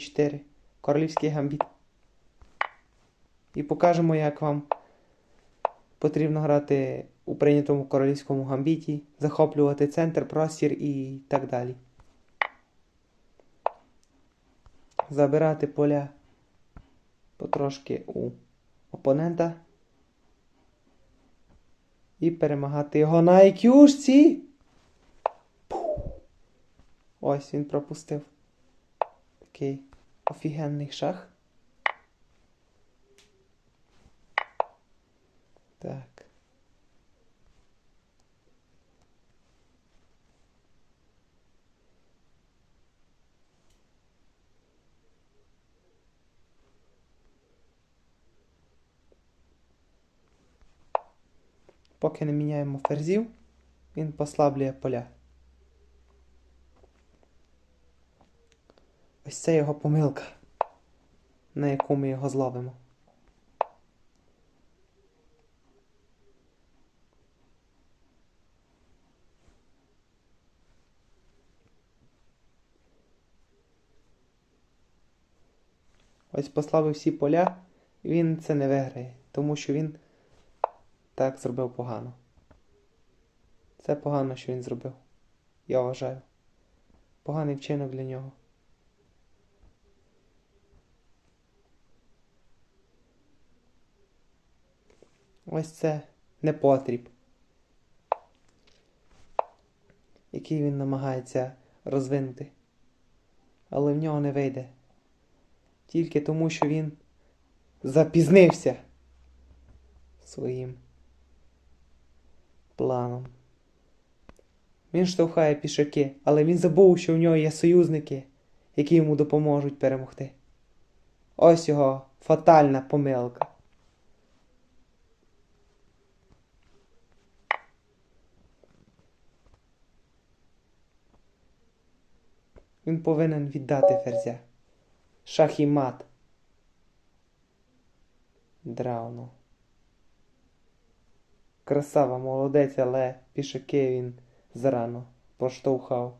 4. Королівський гамбіт. І покажемо, як вам потрібно грати у прийнятому королівському гамбіті, захоплювати центр, простір і так далі. Забирати поля потрошки у опонента. І перемагати його на IQ-шці. Ось він пропустив. Такий офігенний шах. Так. Поки не міняємо ферзів, він послаблює поля. Ось це його помилка, на яку ми його зловимо. Ось послабив всі поля, і він це не виграє, тому що він так зробив погано. Це погано, що він зробив. Я вважаю. Поганий вчинок для нього. Ось це непотріб, який він намагається розвинути. Але в нього не вийде. Тільки тому, що він запізнився своїм планом. Він штовхає пішаки, але він забув, що в нього є союзники, які йому допоможуть перемогти. Ось його фатальна помилка. Він повинен віддати ферзя. Шах і мат. Драуно. Красава, молодець, але пішаки він зарано поштовхав.